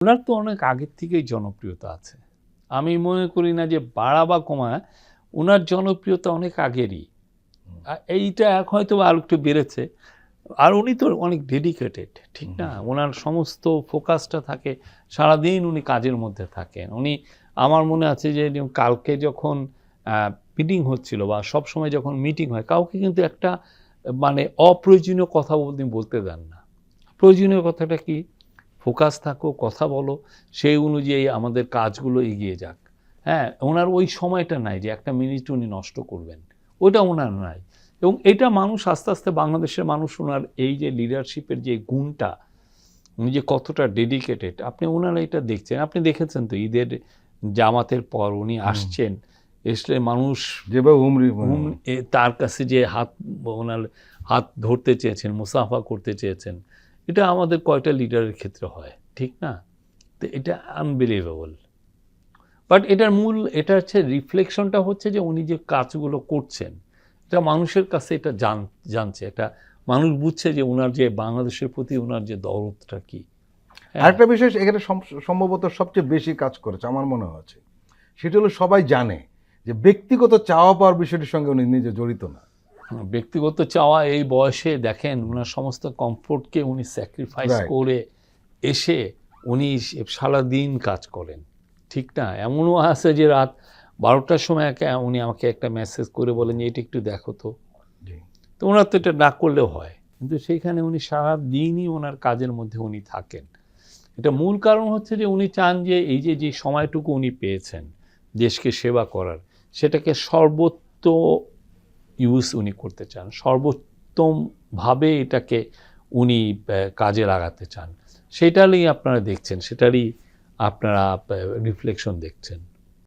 ওনার তো অনেক আগের থেকেই জনপ্রিয়তা আছে। আমি মনে করি না যে বাড়া বা কমা ওনার জনপ্রিয়তা অনেক আগেরই। এইটা হয়তো আর একটু বেড়েছে। আর উনি তো অনেক ডেডিকেটেড ঠিক না? ওনার সমস্ত ফোকাসটা থাকে সারাদিন উনি কাজের মধ্যে থাকেন। উনি আমার মনে আছে যে কালকে যখন মিটিং হচ্ছিল বা সব সময় যখন মিটিং হয় কাউকে কিন্তু একটা মানে অপ্রয়োজনীয় কথা উনি বলতে দেন না। প্রয়োজনীয় কথাটা কি? ফোকাস থাকো কথা বলো সেই অনুযায়ী আমাদের কাজগুলো এগিয়ে যাক। হ্যাঁ ওনার ওই সময়টা নাই যে একটা মিনিট উনি নষ্ট করবেন। ওটা ওনার নাই। এবং এটা মানুষ আস্তে আস্তে বাংলাদেশের মানুষ ওনার এই যে লিডারশিপের যে গুণটা উনি যে কতটা ডেডিকেটেড আপনি ওনারা এটা দেখছেন। আপনি দেখেছেন তো ঈদের জামাতের পর উনি আসছেন এসলে মানুষ তার কাছে যে হাত ওনার হাত ধরতে চেয়েছেন মুসাফা করতে চেয়েছেন এটা আমাদের কয়টা লিডারের ক্ষেত্রে হয়, ঠিক না? তো এটা আনবিলিভেবল বাট এটার মূল এটা হচ্ছে রিফ্লেকশনটা হচ্ছে যে উনি যে কাজগুলো করছেন, এটা মানুষের কাছে এটা জান, জানছে, এটা মানুষ বুঝছে যে ওনার যে, বাংলাদেশের প্রতি ওনার যে দরদটা কি। হ্যাঁ। আরেকটা বিষয়, এখানে সম- সম্ভবত সবচেয়ে বেশি কাজ করেছে, আমার মনে হচ্ছে। সেটা হলো সবাই জানে যে ব্যক্তিগত চাওয়া পাওয়ার বিষয়টির সঙ্গে উনি নিজে জড়িত না। ব্যক্তিগত চাওয়া এই বয়সে দেখেন ওনার সমস্ত কমফোর্টকে উনি স্যাক্রিফাইস করে এসে উনি সারা দিন কাজ করেন। ঠিক না? এমনও আছে যে রাত বারোটার সময় একে উনি আমাকে একটা মেসেজ করে বলেন যে এটা একটু দেখো তো। তো ওনার তো এটা না করলেও হয়। কিন্তু সেইখানে উনি সারা দিনই ওনার কাজের মধ্যে উনি থাকেন। এটা মূল কারণ হচ্ছে যে উনি চান যে এই যে যে সময়টুকু উনি পেয়েছেন দেশকে সেবা করার সেটাকে সর্বোত্ত ইউজ উনি করতে চান। সর্বোত্তমভাবে এটাকে উনি কাজে লাগাতে চান। সেটারই আপনারা দেখছেন, সেটারই আপনারা রিফ্লেকশন দেখছেন।